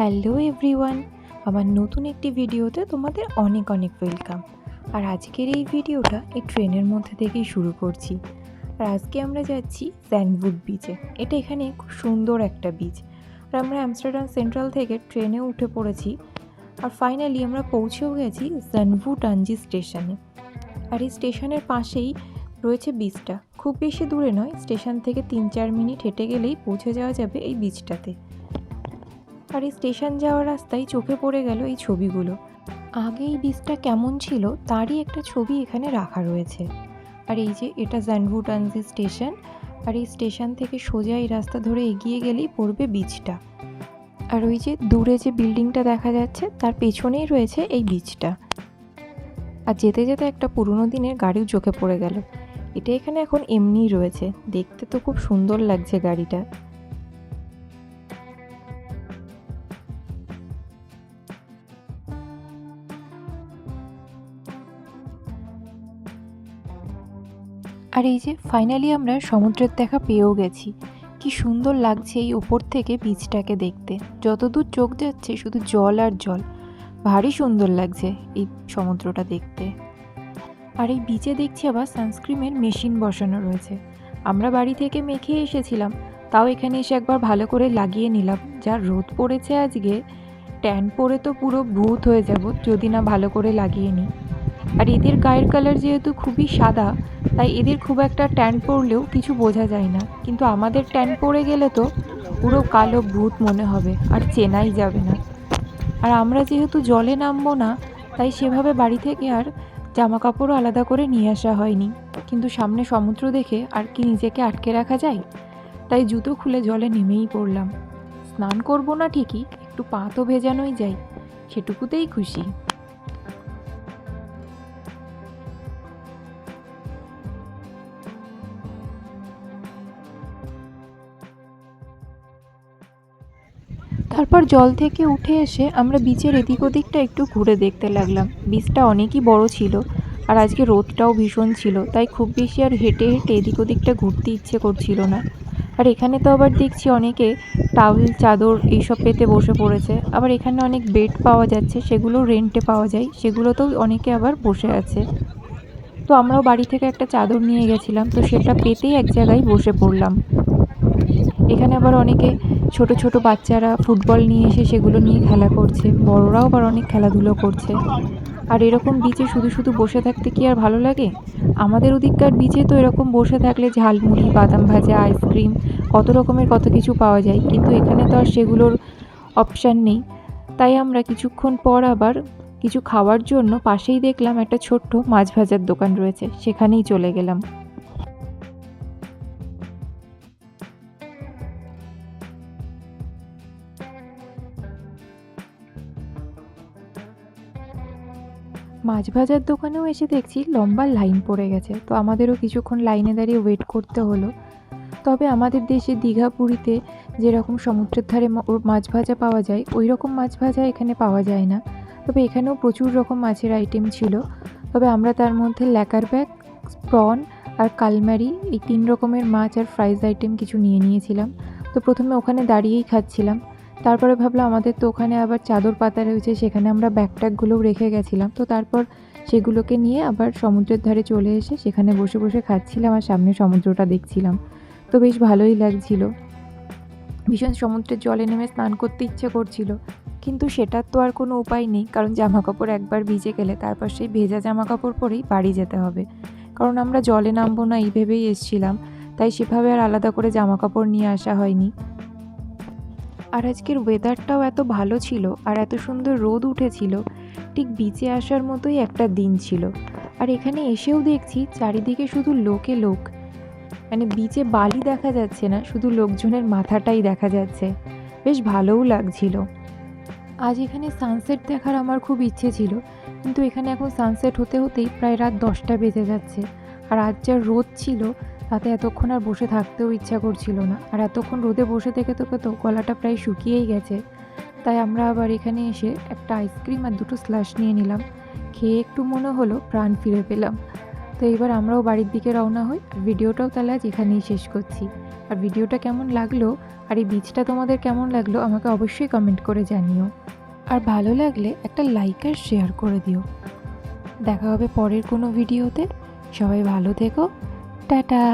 Hello everyone, আমার নতুন একটি ভিডিওতে তোমাদের অনেক অনেক ওয়েলকাম। আর আজকের এই ভিডিওটা এই ট্রেনের মধ্যে থেকেই শুরু করছি। আর আজকে আমরা যাচ্ছি স্যান্ডউড বিচে। এটা এখানে খুব সুন্দর একটা বিচ আর আমরা অ্যামস্টারডাম সেন্ট্রাল থেকে ট্রেনে উঠে পড়েছি। আর ফাইনালি আমরা পৌঁছেও গেছি জানভু টানজি স্টেশনে। আর এই স্টেশনের পাশেই রয়েছে বিচটা খুব বেশি দূরে নয়, স্টেশন থেকে তিন চার মিনিট হেঁটে গেলেই পৌঁছে যাওয়া যাবে এই বিচটাতে আর এই স্টেশন যাওয়ার রাস্তায় চোখে পড়ে গেল এই ছবিগুলো। আগে এই বীজটা কেমন ছিল তারই একটা ছবি এখানে রাখা রয়েছে। আর এই যে এটা জানভুটানজি স্টেশন, আর এই স্টেশন থেকে সোজা এই রাস্তা ধরে এগিয়ে গেলেই পড়বে বীজটা আর ওই যে দূরে যে বিল্ডিংটা দেখা যাচ্ছে, তার পেছনেই রয়েছে এই বীজটা আর যেতে যেতে একটা পুরনো দিনের গাড়িও চোখে পড়ে গেল। এটা এখানে এখন এমনিই রয়েছে। দেখতে তো খুব সুন্দর লাগছে গাড়িটা। আর এই যে ফাইনালি আমরা সমুদ্রের দেখা পেয়েও গেছি। কি সুন্দর লাগছে এই ওপর থেকে বীজটাকে দেখতে। যতদূর চোখ যাচ্ছে শুধু জল আর জল। ভারী সুন্দর লাগছে এই সমুদ্রটা দেখতে। আর এই বিচে দেখছি আবার সানস্ক্রিমের মেশিন বসানো রয়েছে। আমরা বাড়ি থেকে মেখে এসেছিলাম। তাও এখানে এসে একবার ভালো করে লাগিয়ে নিলাম। যা রোদ পড়েছে আজকে ট্যান পরে তো পুরো ভূত হয়ে যাব যদি না ভালো করে লাগিয়ে নিই। আর এদের গায়ের কালার যেহেতু খুবই সাদা তাই এদের খুব একটা ট্যান পড়লেও কিছু বোঝা যায় না। কিন্তু আমাদের ট্যান পড়ে গেলে তো পুরো কালো ভূত মনে হবে, আর চেনাই যাবে না। আর আমরা যেহেতু জলে নামবো না, তাই সেভাবে বাড়ি থেকে আর জামা কাপড়ও আলাদা করে নিয়ে আসা হয়নি। কিন্তু সামনে সমুদ্র দেখে আর কি নিজেকে আটকে রাখা যায়? তাই জুতো খুলে জলে নেমেই পড়লাম। স্নান করব না ঠিকই, একটু পা তো ভেজানোই যায়, সেটুকুতেই খুশি। তারপর জল থেকে উঠে এসে আমরা বিচের এদিক ওদিকটা একটু ঘুরে দেখতে লাগলাম। বিচটা অনেকই বড় ছিল আর আজকে রোদটাও ভীষণ ছিল, তাই খুব বেশি আর হেঁটে হেঁটে এদিক ওদিকটা ঘুরতে ইচ্ছে করছিল না। আর এখানে তো আবার দেখছি অনেকে টাউল চাদর এইসব পেতে বসে পড়েছে, আবার এখানে অনেক বেড পাওয়া যাচ্ছে, সেগুলো রেন্টে পাওয়া যায়, সেগুলোতেও অনেকে আবার বসে আছে। তো আমরাও বাড়ি থেকে একটা চাদর নিয়ে গেছিলাম, তো সেটা পেতেই এক জায়গায় বসে পড়লাম। এখানে আবার অনেকে ছোট ছোট বাচ্চারা ফুটবল নিয়ে এসে সেগুলো নিয়ে খেলা করছে। বড়রাও আবার অনেক খেলাধুলো করছে। আর এরকম বিচে শুধু শুধু বসে থাকতে কি আর ভালো লাগে? আমাদের ওদিককার বিচে তো এরকম বসে থাকলে ঝালমুড়ি, বাদাম ভাজা আইসক্রিম কত রকমের কত কিছু পাওয়া যায়। কিন্তু এখানে তো আর সেগুলোর অপশান নেই। তাই আমরা কিছুক্ষণ পর আবার কিছু খাওয়ার জন্য পাশেই দেখলাম একটা ছোট্ট মাছ ভাজার দোকান রয়েছে। সেখানেই চলে গেলাম। মাছ ভাজার দোকানেও এসে দেখছি লম্বা লাইন পড়ে গেছে। তো আমাদেরও কিছুক্ষণ লাইনে দাঁড়িয়ে ওয়েট করতে হলো। তবে আমাদের দেশে দীঘা পুরীতে যেরকম সমুদ্রের ধারে মাছ ভাজা পাওয়া যায় ওই রকম মাছ ভাজা এখানে পাওয়া যায় না। তবে এখানেও প্রচুর রকম মাছের আইটেম ছিল। তবে আমরা তার মধ্যে ল্যাকার ব্যাগ প্রন আর কালমারি এই তিন রকমের মাছ আর ফ্রাইজ আইটেম কিছু নিয়ে নিয়েছিলাম। তো প্রথমে ওখানে দাঁড়িয়েই খাচ্ছিলাম। তারপরে ভাবলাম আমাদের তো ওখানে আবার চাদর পাতা রয়েছে, সেখানে আমরা ব্যাগ ট্যাগগুলোও রেখে গেছিলাম। তো তারপর সেগুলোকে নিয়ে আবার সমুদ্রের ধারে চলে এসে সেখানে বসে বসে খাচ্ছিলাম আর সামনে সমুদ্রটা দেখছিলাম। তো বেশ ভালোই লাগছিল। ভীষণ সমুদ্রের জলে নেমে স্নান করতে ইচ্ছে করছিল। কিন্তু সেটার তো আর কোনো উপায় নেই, কারণ জামা কাপড় একবার ভিজে গেলে তারপর সেই ভেজা জামা কাপড় পরেই বাড়ি যেতে হবে। কারণ আমরা জলে নামবো না, এই ভেবেই এসছিলাম। তাই সেভাবে আর আলাদা করে জামা কাপড় নিয়ে আসা হয়নি। আর আজকের ওয়েদারটাও এত ভালো ছিল আর এত সুন্দর রোদ উঠেছিল, ঠিক বিচে আসার মতোই একটা দিন ছিল। আর এখানে এসেও দেখছি চারিদিকে শুধু লোকে লোক। মানে বিচে বালি দেখা যাচ্ছে না, শুধু লোকজনের মাথাটাই দেখা যাচ্ছে। বেশ ভালোও লাগছিল। আজ এখানে সানসেট দেখার আমার খুব ইচ্ছে ছিল, কিন্তু এখানে এখন সানসেট হতে হতেই প্রায় রাত দশটা বেজে যাচ্ছে। আর আজ যা রোদ ছিল তাতে এতক্ষণ আর বসে থাকতেও ইচ্ছা করছিল না। আর এতক্ষণ রোদে বসে থেকে তোকে তো গলাটা প্রায় শুকিয়েই গেছে। তাই আমরা আবার এখানে এসে একটা আইসক্রিম আর দুটো স্ল্যাশ নিয়ে নিলাম। খেয়ে একটু মনে হলো, প্রাণ ফিরে পেলাম। তো এবার আমরাও বাড়ির দিকে রওনা হই, আর ভিডিওটাও তাহলে আজ এখানেই শেষ করছি। আর ভিডিওটা কেমন লাগল, আর এই বীজটা তোমাদের কেমন লাগল, আমাকে অবশ্যই কমেন্ট করে জানিও। আর ভালো লাগলে একটা লাইক আর শেয়ার করে দিও। দেখা হবে পরের কোনো ভিডিওতে সবাই ভালো থেকো। টাটা।